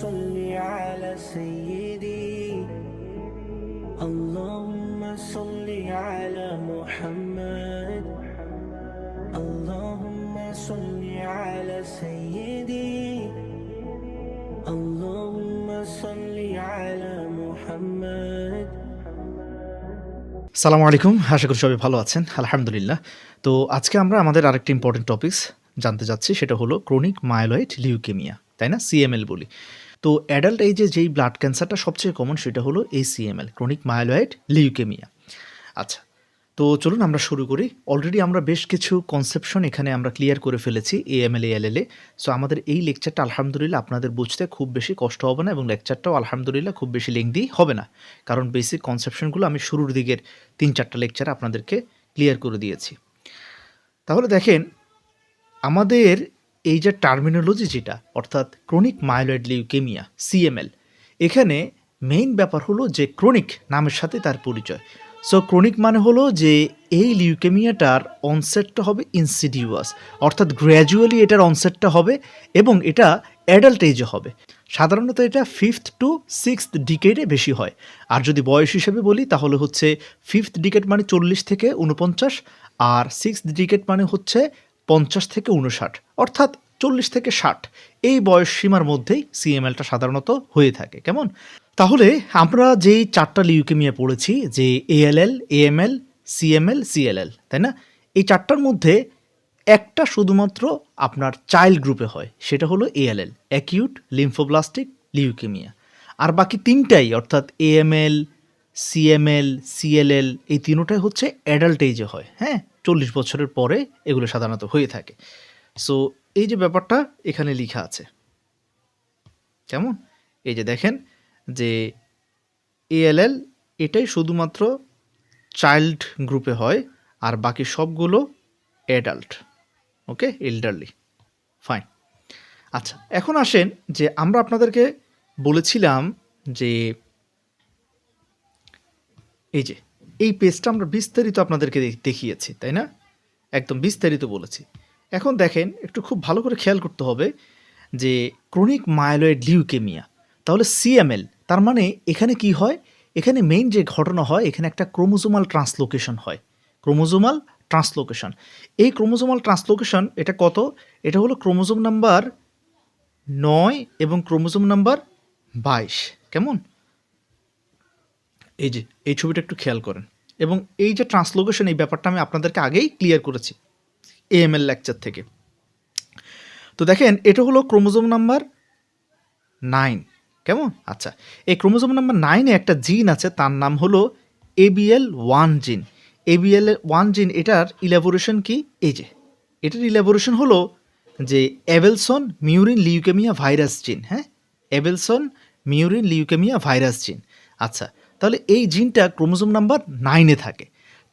صل على سيدي اللهم صل على محمد اللهم صل على سيدي اللهم صل على محمد সালামু আলাইকুম আশা করি সবাই ভালো আছেন আলহামদুলিল্লাহ তো আজকে আমরা আমাদের আরেকটি ইম্পর্টেন্ট টপিকস জানতে যাচ্ছি সেটা হলো ক্রনিক মায়োলয়েড লিউকেমিয়া তাই না সিএমএল বলি তো অ্যাডাল্ট এইজে যেই ব্লাড ক্যান্সারটা সবচেয়ে কমন সেটা হলো এই সিএমএল ক্রনিক মায়োলয়েড লিউকেমিয়া আচ্ছা তো চলুন আমরা শুরু করি। অলরেডি আমরা বেশ কিছু কনসেপশন এখানে আমরা ক্লিয়ার করে ফেলেছি এএমএল এল এ। সো আমাদের এই লেকচারটা আলহামদুলিল্লাহ আপনাদের বুঝতে খুব বেশি কষ্ট হবে না এবং লেকচারটাও আলহামদুলিল্লাহ খুব বেশি লেংদি হবে না। কারণ বেসিক কনসেপশনগুলো আমি শুরুর দিকের তিন চারটা লেকচার আপনাদেরকে ক্লিয়ার করে দিয়েছি। তাহলে দেখেন, আমাদের এই যে টার্মিনোলজি যেটা, অর্থাৎ ক্রনিক মাইলয়েড লিউকেমিয়া সিএমএল এখানে মেইন ব্যাপার হলো যে ক্রনিক নামের সাথে তার পরিচয়। সো ক্রনিক মানে হলো যে এই লিউকেমিয়াটার অনসেটটা হবে ইনসিডিউয়াস অর্থাৎ গ্র্যাজুয়ালি এটার অনসেটটা হবে এবং এটা অ্যাডাল্ট এজে হবে। সাধারণত এটা ফিফথ টু সিক্সথ ডিকেডে বেশি হয়। আর যদি বয়স হিসেবে বলি, তাহলে হচ্ছে ফিফথ ডিকেট মানে চল্লিশ থেকে উনপঞ্চাশ আর সিক্সথ ডিকেট মানে হচ্ছে পঞ্চাশ থেকে উনষাট অর্থাৎ চল্লিশ থেকে ষাট। এই বয়স সীমার মধ্যেই সিএমএলটা সাধারণত হয়ে থাকে, কেমন? তাহলে আমরা যেই চারটা লিউকেমিয়া পড়েছি, যে এএলএল এএমএল সিএমএল সিএলএল তাই না? এই চারটার মধ্যে একটা শুধুমাত্র আপনার চাইল্ড গ্রুপে হয়, সেটা হলো এএলএল অ্যাকিউট লিম্ফোব্লাস্টিক লিউকেমিয়া আর বাকি তিনটাই, অর্থাৎ এএমএল সিএমএল সিএলএল এই তিনোটাই হচ্ছে অ্যাডাল্ট এজে হয় হ্যাঁ? চল্লিশ বছরের পরে এগুলো সাধারণত হয়ে থাকে। সো এই যে ব্যাপারটা এখানে লেখা আছে। কেমন? এই যে দেখেন যে এএলএল এটাই শুধুমাত্র চাইল্ড গ্রুপে হয়, আর বাকি সবগুলো অ্যাডাল্ট ওকে? এল্ডারলি ফাইন আচ্ছা এখন আসেন যে আমরা আপনাদেরকে বলেছিলাম যে এই যে এই পেজটা আমরা বিস্তারিত আপনাদেরকে দেখিয়েছি, তাই না? একদম বিস্তারিত বলেছি। এখন দেখেন, একটু খুব ভালো করে খেয়াল করতে হবে যে ক্রনিক মায়োলয়েড লিউকেমিয়া, তাহলে সিএমএল তার মানে এখানে কি হয়? এখানে মেইন যে ঘটনা হয়, এখানে একটা ক্রোমোজোমাল ট্রান্সলোকেশন হয়। ক্রোমোজোমাল ট্রান্সলোকেশন এই ক্রোমোজোমাল ট্রান্সলোকেশন এটা কত? এটা হলো ক্রোমোজোম নাম্বার নয় এবং ক্রোমোজোম নাম্বার বাইশ। কেমন? এই যে, এই ছবিটা একটু খেয়াল করেন। এবং এই যে ট্রান্সলোকেশন, এই ব্যাপারটা আমি আপনাদেরকে আগেই ক্লিয়ার করেছি এএমএল লেকচার থেকে। তো দেখেন, এটা হলো ক্রোমোজোম নাম্বার নাইন। কেমন? আচ্ছা এই ক্রোমোজোম নাম্বার নাইনে একটা জিন আছে, তার নাম হলো ABL one gene. ABL one gene, এটার ইলাবোরেশন কি? এই যে, এটার ইলাবোরেশন হলো যে এবেলসন মিউরিন লিউকেমিয়া ভাইরাস জিন হ্যাঁ? এবেলসন মিউরিন লিউকেমিয়া ভাইরাস জিন আচ্ছা তাহলে এই জিনটা ক্রোমোজোম নাম্বার নাইনে থাকে।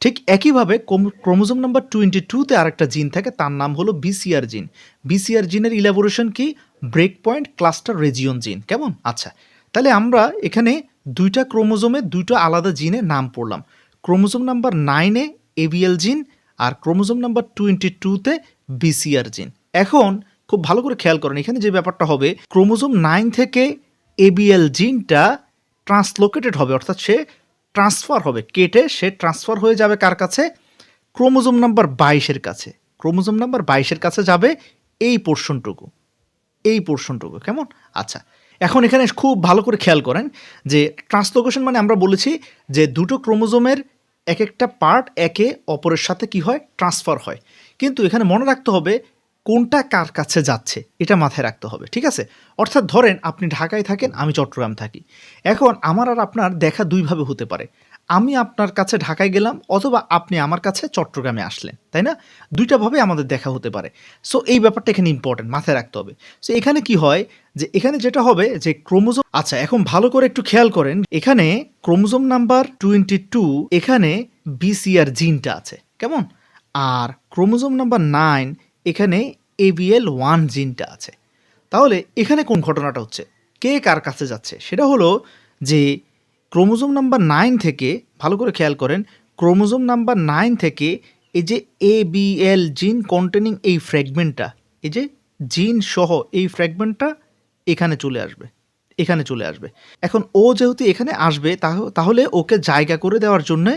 ঠিক একইভাবে ক্রোমোজোম নাম্বার টোয়েন্টি টুতে আরেকটা জিন থাকে, তার নাম হলো বিসিআর জিন। বিসিআর জিনের ইলাবোরেশন কি? ব্রেক পয়েন্ট ক্লাস্টার রেজিয়ন জিন। কেমন? আচ্ছা তাহলে আমরা এখানে দুইটা ক্রোমোজোমে দুইটা আলাদা জিনের নাম পড়লাম। ক্রোমোজোম নাম্বার নাইনে এবিএল জিন আর ক্রোমোজোম নাম্বার টোয়েন্টি টুতে বিসিআর জিন। এখন খুব ভালো করে খেয়াল করেন, এখানে যে ব্যাপারটা হবে, ক্রোমোজোম নাইন থেকে এবিএল জিনটা ট্রান্সলোকেটেড হবে, অর্থাৎ সে ট্রান্সফার হবে। কেটে সে ট্রান্সফার হয়ে যাবে কার কাছে? ক্রোমোজোম নাম্বার বাইশের কাছে। ক্রোমোজোম নাম্বার বাইশের কাছে যাবে এই পোর্শনটুকু এই পোর্শনটুকু কেমন? আচ্ছা এখন এখানে খুব ভালো করে খেয়াল করেন যে ট্রান্সলোকেশন মানে আমরা বলেছি যে দুটো ক্রোমোজোমের এক একটা পার্ট একে অপরের সাথে কি হয়? ট্রান্সফার হয়। কিন্তু এখানে মনে রাখতে হবে কোনটা কার কাছে যাচ্ছে, এটা মাথায় রাখতে হবে, ঠিক আছে? অর্থাৎ ধরেন আপনি ঢাকায় থাকেন, আমি চট্টগ্রাম থাকি। এখন আমার আর আপনার দেখা দুইভাবে হতে পারে। আমি আপনার কাছে ঢাকায় গেলাম অথবা আপনি আমার কাছে চট্টগ্রামে আসলেন, তাই না? দুইটাভাবে আমাদের দেখা হতে পারে। সো এই ব্যাপারটা এখানে ইম্পর্টেন্ট মাথায় রাখতে হবে। সো এখানে কি হয় যে, এখানে যেটা হবে যে, ক্রোমোজোম আচ্ছা এখন ভালো করে একটু খেয়াল করেন, এখানে ক্রোমোজোম নাম্বার টোয়েন্টি টু, এখানে বিসিআর জিনটা আছে, কেমন? আর ক্রোমোজোম নাম্বার নাইন, এখানে এবিএল ওয়ান জিনটা আছে। তাহলে এখানে কোন ঘটনাটা হচ্ছে? কে কার কাছে যাচ্ছে? সেটা হলো যে ক্রোমোজোম নাম্বার নাইন থেকে, ভালো করে খেয়াল করেন, ক্রোমোজোম নাম্বার নাইন থেকে এই যে এ জিন কন্টেনিং এই ফ্র্যাগমেন্টটা এই যে জিন সহ এই ফ্র্যাগমেন্টটা এখানে চলে আসবে, এখানে চলে আসবে। এখন ও যেহেতু এখানে আসবে, তাহ- তাহলে ওকে জায়গা করে দেওয়ার জন্য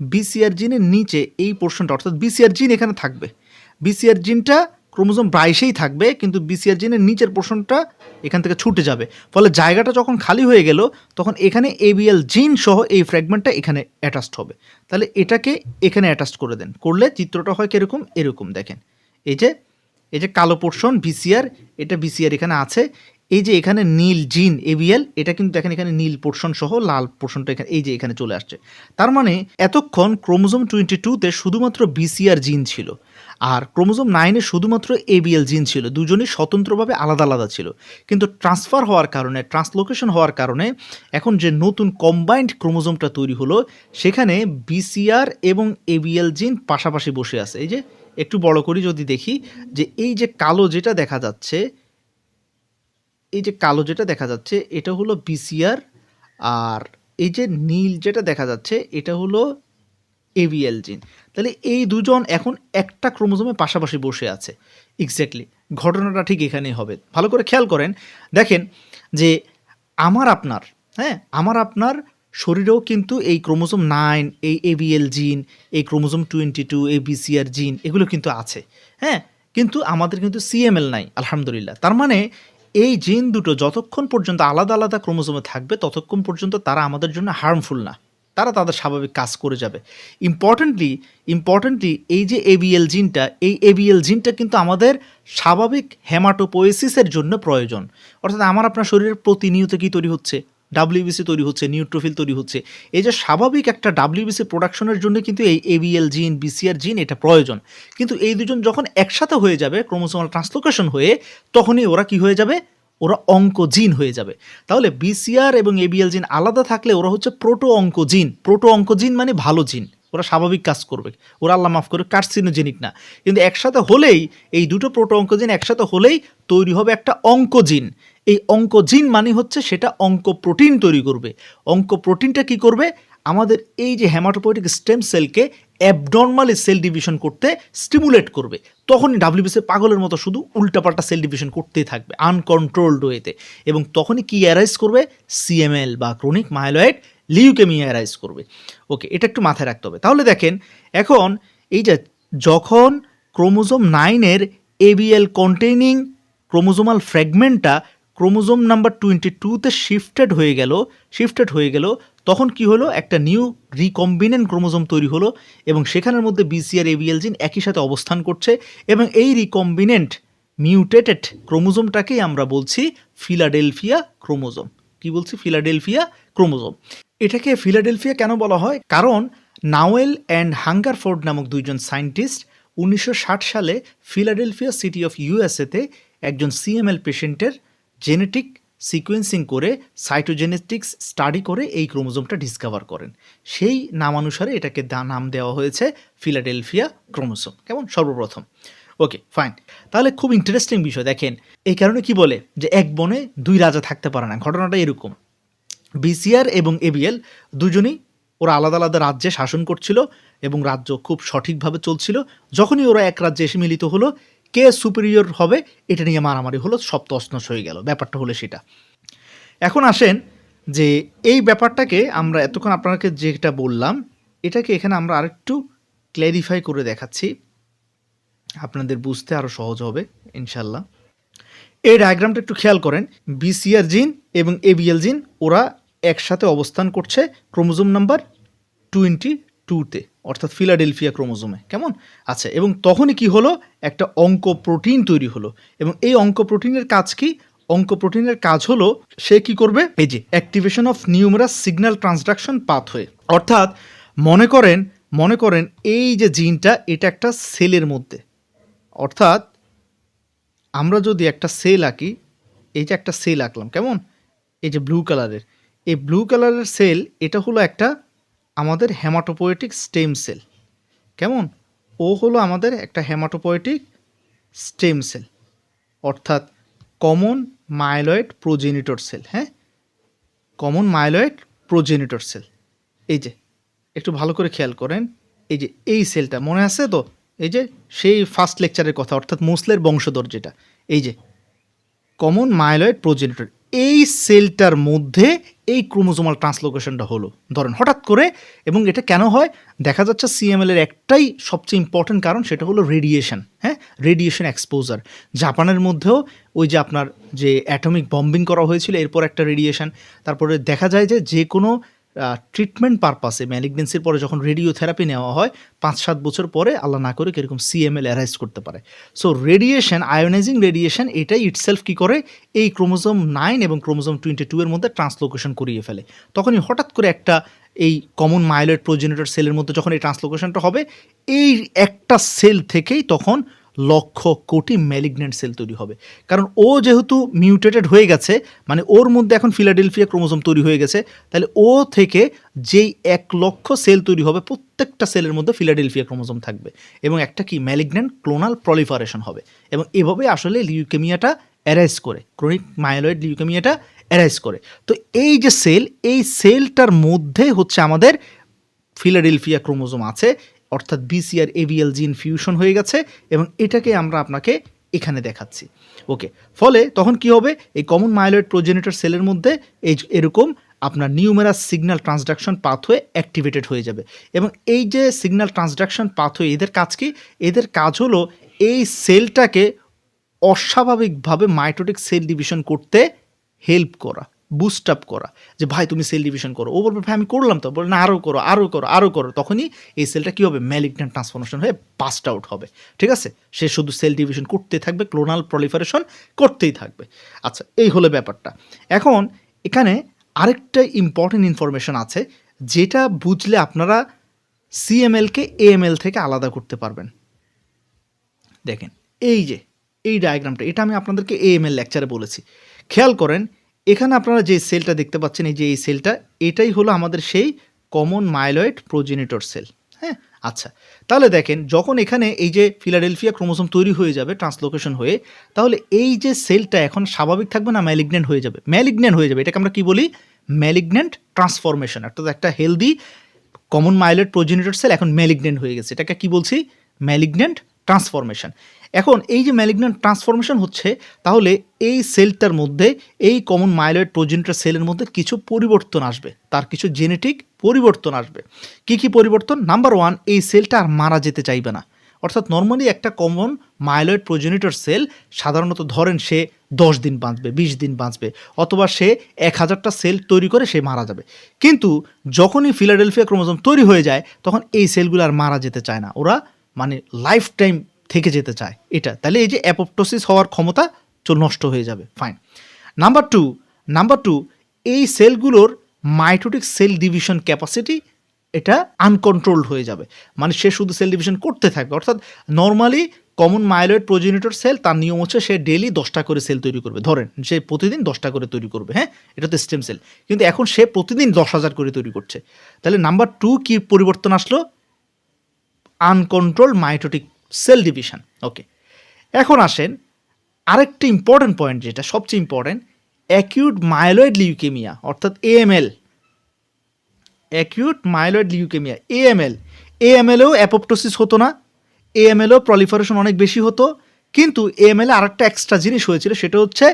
বিসিআর জিনের নিচে এই পোর্শনটা অর্থাৎ বিসিআর জিন এখানে থাকবে। বিসিআর জিনটা ক্রোমোজোম বাইশেই থাকবে, কিন্তু বিসিআর জিনের নিচের পোর্শনটা এখান থেকে ছুটে যাবে। ফলে জায়গাটা যখন খালি হয়ে গেল, তখন এখানে এবিএল জিন সহ এই ফ্র্যাগমেন্টটা এখানে অ্যাটাচড হবে। তাহলে এটাকে এখানে অ্যাটাচ করে দেন। করলে চিত্রটা হয় কীরকম? এরকম দেখেন। এই যে এই যে কালো পোর্শন বিসিআর এটা বিসিআর এখানে আছে। এই যে এখানে নীল জিন এবিএল এটা কিন্তু দেখেন এখানে নীল পোর্শন সহ লাল পোর্শনটা এখানে, এই যে এখানে চলে আসছে। তার মানে এতক্ষণ ক্রোমোজোম টোয়েন্টি টুতে শুধুমাত্র বিসিআর জিন ছিল। আর ক্রোমোজোম নাইনে শুধুমাত্র এবিএল জিন ছিল, দুজনই স্বতন্ত্রভাবে আলাদা আলাদা ছিল। কিন্তু ট্রান্সফার হওয়ার কারণে ট্রান্সলোকেশন হওয়ার কারণে এখন যে নতুন কম্বাইন্ড ক্রোমোজোমটা তৈরি হলো, সেখানে বিসিআর এবং এবিএল জিন পাশাপাশি বসে আছে। এই যে, একটু বড় করি যদি দেখি, যে এই যে কালো যেটা দেখা যাচ্ছে, এই যে কালো যেটা দেখা যাচ্ছে, এটা হলো বিসিআর আর এই যে নীল যেটা দেখা যাচ্ছে, এটা হলো এভিএল জিন তাহলে এই দুজন এখন একটা ক্রোমোজোমে পাশাপাশি বসে আছে। এক্স্যাক্টলি ঘটনাটা ঠিক এখানেই হবে। ভালো করে খেয়াল করেন। দেখেন যে আমার আপনার হ্যাঁ আমার আপনার শরীরেও কিন্তু এই ক্রোমোজোম নাইন, এই এভিএল জিন এই ক্রোমোজোম টোয়েন্টি টু, এই বিসিআর জিন এগুলো কিন্তু আছে। হ্যাঁ কিন্তু আমাদের কিন্তু সিএমএল নাই, আলহামদুলিল্লাহ। তার মানে এই জিন দুটো যতক্ষণ পর্যন্ত আলাদা আলাদা ক্রোমোজোমে থাকবে, ততক্ষণ পর্যন্ত তারা আমাদের জন্য হার্মফুল না। তারা তাদের স্বাভাবিক কাজ করে যাবে। ইম্পর্টেন্টলি ইম্পর্টেন্টলি এই যে এবিএল জিনটা এই এবিএল জিনটা কিন্তু আমাদের স্বাভাবিক হ্যামাটোপোয়েসিসের জন্য প্রয়োজন। অর্থাৎ আমার আপনার শরীরের প্রতিনিয়ত কি তৈরি হচ্ছে? ডাব্লিউবিসি তৈরি হচ্ছে নিউট্রোফিল তৈরি হচ্ছে। এই যে স্বাভাবিক একটা ডাব্লিউবিসি প্রোডাকশনের জন্য কিন্তু এই এবিএল জিন বিসিআর জিন এটা প্রয়োজন। কিন্তু এই দুজন যখন একসাথে হয়ে যাবে ক্রোমোসোমাল ট্রান্সলোকেশন হয়ে, তখনই ওরা কি হয়ে যাবে? ওরা অঙ্ক জিন হয়ে যাবে। তাহলে বিসিআর এবং এবিএল জিন আলাদা থাকলে ওরা হচ্ছে প্রোটো অঙ্ক জিন প্রোটো অঙ্ক জিন মানে ভালো জিন। ওরা স্বাভাবিক কাজ করবে। ওরা আল্লাহ মাফ করে কার্সিনোজেনিক না। কিন্তু একসাথে হলেই, এই দুটো প্রোটো অঙ্ক জিন একসাথে হলেই তৈরি হবে একটা অঙ্ক জিন এই অঙ্ক জিন মানে হচ্ছে সেটা অঙ্ক প্রোটিন তৈরি করবে। অঙ্ক প্রোটিনটা কি করবে? আমাদের এই যে হ্যামাটোপয়েটিক স্টেম সেলকে অ্যাবনর্মালি সেল ডিভিশন করতে স্টিমুলেট করবে, তখনই ডাব্লিউবিসি পাগলের মতো শুধু উল্টাপাল্টা সেল ডিভিশন করতেই থাকবে আনকন্ট্রোলড ওয়েতে এবং তখনই কি অ্যারাইজ করবে? সিএমএল বা ক্রনিক মাইলয়েড লিউকেমিয়া অ্যারাইজ করবে। ওকে এটা একটু মাথায় রাখতে হবে। তাহলে দেখেন, এখন এই যে যখন ক্রোমোজোম নাইনের এবিএল কন্টেইনিং ক্রোমোজোমাল ফ্র্যাগমেন্টটা ক্রোমোজোম নাম্বার টোয়েন্টি টুতে শিফটেড হয়ে গেল শিফটেড হয়ে গেল তখন কি হলো? একটা নিউ রিকম্বিনেন্ট ক্রোমোজোম তৈরি হলো এবং সেখানের মধ্যে বিসিআর এবিএল জিন একই সাথে অবস্থান করছে এবং এই রিকম্বিনেন্ট মিউটেটেড ক্রোমোজোমটাকেই আমরা বলছি ফিলাডেলফিয়া ক্রোমোজোম কি বলছি? ফিলাডেলফিয়া ক্রোমোজোম এটাকে ফিলাডেলফিয়া কেন বলা হয়? কারণ নাওয়েল অ্যান্ড হাঙ্গারফোর্ড নামক দুইজন সায়েন্টিস্ট উনিশশো ষাট সালে ফিলাডেলফিয়া সিটি অফ ইউএসএতে একজন সিএমএল পেশেন্টের জেনেটিক সিকোয়েন্সিং করে সাইটোজেনেটিক্স স্টাডি করে এই ক্রোমোজোমটা ডিসকভার করেন। সেই নামানুসারে এটাকে নাম দেওয়া হয়েছে ফিলাডেলফিয়া ক্রোমোজোম কেমন? সর্বপ্রথম। ওকে ফাইন তাহলে খুব ইন্টারেস্টিং বিষয়, দেখেন। এই কারণে কি বলে? যে এক বনে দুই রাজা থাকতে পারে না। ঘটনাটা এরকম। বিসিআর এবং এবিএল দুজনই ওরা আলাদা আলাদা রাজ্যে শাসন করছিল এবং রাজ্য খুব সঠিকভাবে চলছিল। যখনই ওরা এক রাজ্যে এসে মিলিত হলো কে সুপিরিয়র হবে, এটা নিয়ে মারামারি হলো, সব তছনছ হয়ে গেল, ব্যাপারটা হলো সেটা। এখন আসেন যে এই ব্যাপারটাকে আমরা এতক্ষণ আপনাকে যেটা বললাম, এটাকে এখানে আমরা আরেকটু ক্ল্যারিফাই করে দেখাচ্ছি। আপনাদের বুঝতে আরও সহজ হবে, ইনশাল্লাহ। এই ডায়াগ্রামটা একটু খেয়াল করেন বিসিআর জিন এবং এবিএল জিন ওরা একসাথে অবস্থান করছে ক্রোমোজোম নাম্বার টোয়েন্টি টুতে অর্থাৎ ফিলাডেলফিয়া ক্রোমোজোমে। কেমন? আচ্ছা এবং তখনই কি হলো? একটা অঙ্ক প্রোটিন তৈরি হলো। এবং এই অঙ্ক প্রোটিনের কাজ কি? অঙ্ক প্রোটিনের কাজ হলো, সে কি করবে? এই যে activation of numerous signal transduction pathway অর্থাৎ মনে করেন মনে করেন এই যে জিনটা, এটা একটা সেলের মধ্যে। অর্থাৎ আমরা যদি একটা সেল আঁকি, এই যে একটা সেল আঁকলাম, কেমন? এই যে ব্লু কালারের। এই ব্লু কালারের সেল, এটা হলো একটা আমাদের হেমাটোপোয়েটিক স্টেম সেল কেমন? ও হলো আমাদের একটা হেমাটোপোয়েটিক স্টেম সেল অর্থাৎ কমন মাইলয়েড প্রোজেনিটর সেল হ্যাঁ? কমন মাইলয়েড প্রোজেনিটর সেল এই যে, একটু ভালো করে খেয়াল করেন। এই যে, এই সেলটা মনে আছে তো? এই যে, সেই ফার্স্ট লেকচারের কথা, অর্থাৎ মুসলের বংশধর যেটা। এই যে কমন মাইলয়েড প্রোজেনিটর এই সেলটার মধ্যে এই ক্রোমোজোমাল ট্রান্সলোকেশনটা হলো। ধরেন, হঠাৎ করে, এবং এটা কেন হয়? দেখা যাচ্ছে সিএমএল এর একটাই সবচেয়ে ইম্পর্টেন্ট কারণ সেটা হলো রেডিয়েশন হ্যাঁ? রেডিয়েশন এক্সপোজার জাপানের মধ্যেও ওই যে আপনার যে অ্যাটমিক বম্বিং করা হয়েছিল, এরপর একটা রেডিয়েশন তারপরে দেখা যায় যে যে কোনো ট্রিটমেন্ট পারপাসে ম্যালিগনেন্সির পরে যখন রেডিওথেরাপি নেওয়া হয় পাঁচ সাত বছর পরে আল্লাহ না করে কীরকম সিএমএল অ্যারাইজ করতে পারে। সো রেডিয়েশন আয়োনাইজিং রেডিয়েশন এটাই ইটসেলফ কী করে? এই ক্রোমোজোম নাইন এবং ক্রোমোজোম টোয়েন্টি টু এর মধ্যে ট্রান্সলোকেশন করিয়ে ফেলে। তখনই হঠাৎ করে একটা এই কমন মাইলয়েড প্রোজেনেটর সেলের মধ্যে যখন এই ট্রান্সলোকেশনটা হবে, এই একটা সেল থেকেই তখন লক্ষ কোটি ম্যালিগনেন্ট সেল তৈরি হবে। কারণ ও যেহেতু মিউটেটেড হয়ে গেছে মানে ওর মধ্যে এখন ফিলাডেলফিয়া ক্রোমোজোম তৈরি হয়ে গেছে, তাহলে ও থেকে যেই এক লক্ষ সেল তৈরি হবে, প্রত্যেকটা সেলের মধ্যে ফিলাডেলফিয়া ক্রোমোজোম থাকবে। এবং একটা কি? ম্যালিগনেন্ট ক্লোনাল প্রলিফারেশন হবে। এবং এভাবে আসলে লিউকেমিয়াটা অ্যারাইজ করে ক্রনিক মাইলয়েড লিউকেমিয়াটা অ্যারাইজ করে। তো এই যে সেল এই সেলটার মধ্যে হচ্ছে আমাদের ফিলাডেলফিয়া ক্রোমোজোম আছে অর্থাৎ বিসিআর এভিএল জিন ফিউশন হয়ে গেছে এবং এটাকে আমরা আপনাকে এখানে দেখাচ্ছি। ওকে ফলে তখন কি হবে? এই কমন মাইলয়েড প্রোজেনেটর সেলের মধ্যে এই এরকম আপনার numerous signal transduction pathway activated হয়ে যাবে। এবং এই যে সিগন্যাল ট্রান্সডাকশন পাথওয়ে এদের কাজ কি? এদের কাজ হলো এই সেলটাকে অস্বাভাবিকভাবে মাইটোটিক সেল ডিভিশন করতে হেল্প করা। বুস্ট আপ করা, যে ভাই তুমি সেল ডিভিশন করো। ও বলবে, ভাই, আমি করলাম তো। বলে, না আরও করো আরও করো আরও করো। তখনই এই সেলটা কী হবে? ম্যালিগন্যান্ট ট্রান্সফরমেশন হয়ে পাস্ট আউট হবে। ঠিক আছে? সে শুধু সেল ডিভিশন করতে থাকবে ক্লোনাল প্রলিফারেশন করতেই থাকবে। আচ্ছা এই হলো ব্যাপারটা। এখন এখানে আরেকটা ইম্পর্টেন্ট ইনফরমেশন আছে, যেটা বুঝলে আপনারা সিএমএলকে এএমএল থেকে আলাদা করতে পারবেন। দেখেন, এই যে, এই ডায়াগ্রামটা এটা আমি আপনাদেরকে এএমএল লেকচারে বলেছি। খেয়াল করেন এখানে আপনারা যে সেলটা দেখতে পাচ্ছেন, এই যে এই সেলটা, এটাই হলো আমাদের সেই কমন মাইলয়েড প্রোজেনিটর সেল হ্যাঁ? আচ্ছা তাহলে দেখেন, যখন এখানে এই যে ফিলাডেলফিয়া ক্রোমোসোম তৈরি হয়ে যাবে ট্রান্সলোকেশন হয়ে, তাহলে এই যে সেলটা এখন স্বাভাবিক থাকবে না ম্যালিগনেন্ট হয়ে যাবে? ম্যালিগনেন্ট হয়ে যাবে, এটাকে আমরা কি বলি? ম্যালিগনেন্ট ট্রান্সফরমেশন অর্থাৎ একটা healthy common myeloid progenitor cell এখন ম্যালিগনেন্ট হয়ে গেছে। এটাকে কি বলছি? Malignant transformation. এখন এই যে ম্যালিগনেন্ট ট্রান্সফরমেশন হচ্ছে, তাহলে এই সেলটার মধ্যে, এই কমন মাইলয়েড প্রোজেনিটর সেলের মধ্যে কিছু পরিবর্তন আসবে। তার কিছু জেনেটিক পরিবর্তন আসবে। কি কি পরিবর্তন? নাম্বার ওয়ান এই সেলটা আর মারা যেতে চাইবে না। অর্থাৎ নর্মালি একটা কমন মাইলয়েড প্রোজেনিটর সেল সাধারণত ধরেন সে দশ দিন বাঁচবে, বিশ দিন বাঁচবে, অথবা সে এক হাজারটা সেল তৈরি করে সে মারা যাবে। কিন্তু যখনই ফিলাডেলফিয়া ক্রোমোজোম তৈরি হয়ে যায়, তখন এই সেলগুলো আর মারা যেতে চায় না। ওরা মানে লাইফ টাইম থেকে যেতে চায়, এটা। তাহলে এই যে অ্যাপোপ্টোসিস হওয়ার ক্ষমতা নষ্ট হয়ে যাবে fine number two number two এই সেলগুলোর মাইটোটিক সেল ডিভিশন ক্যাপাসিটি এটা আনকন্ট্রোলড হয়ে যাবে। মানে সে শুধু সেল ডিভিশন করতে থাকবে, অর্থাৎ normally common myeloid progenitor cell তার নিয়ম হচ্ছে সে ডেলি দশটা করে সেল তৈরি করবে। ধরেন, সে প্রতিদিন দশটা করে তৈরি করবে হ্যাঁ? এটা তো স্টেম সেল কিন্তু এখন সে প্রতিদিন দশ হাজার করে তৈরি করছে। তাহলে নাম্বার টু কি পরিবর্তন আসলো? Uncontrol mitotic cell division. Okay. এখন আসেন আরেকটি ইম্পর্টেন্ট পয়েন্ট যেটা সবচেয়ে ইম্পর্টেন্ট, অ্যাকিউট মাইলয়েড লিউকেমিয়া, অর্থাৎ AML. Acute myeloid leukaemia, AML. এএমএলেও apoptosis হতো না, এএমএলও প্রলিফারেশন অনেক বেশি হতো, কিন্তু এএমএলে আরেকটা এক্সট্রা জিনিস হয়েছিল, সেটা হচ্ছে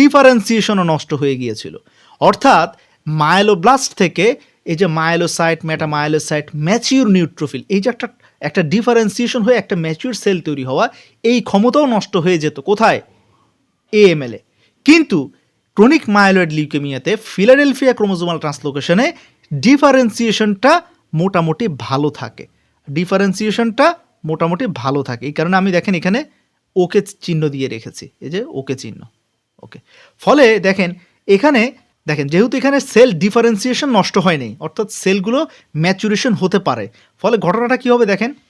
ডিফারেন্সিয়েশনও নষ্ট হয়ে গিয়েছিল। অর্থাৎ মাইলোব্লাস্ট থেকে এই যে মাইলোসাইট, মেটামাইলোসাইট, ম্যাচিউর নিউট্রোফিল, এই যে একটা একটা ডিফারেন্সিয়েশন হয়ে একটা ম্যাচিউর সেল তৈরি হওয়া, এই ক্ষমতাও নষ্ট হয়ে যেত কোথায়? এএমএলে কিন্তু ক্রনিক মাইলয়েড লিউকেমিয়াতে ফিলাডেলফিয়া ক্রোমোজোমাল ট্রান্সলোকেশনে ডিফারেন্সিয়েশনটা মোটামুটি ভালো থাকে। ডিফারেন্সিয়েশনটা মোটামুটি ভালো থাকে। এই কারণে আমি দেখেন এখানে ওকে চিহ্ন দিয়ে রেখেছি। এই যে ওকে চিহ্ন। ওকে ফলে দেখেন, এখানে দেখেন, যেহেতু এখানে সেল ডিফারেন্সিয়েশন নষ্ট হয়নি, অর্থাৎ সেলগুলো ম্যাচুরেশন হতে পারে, ফলে ঘটনাটা কী হবে দেখেন?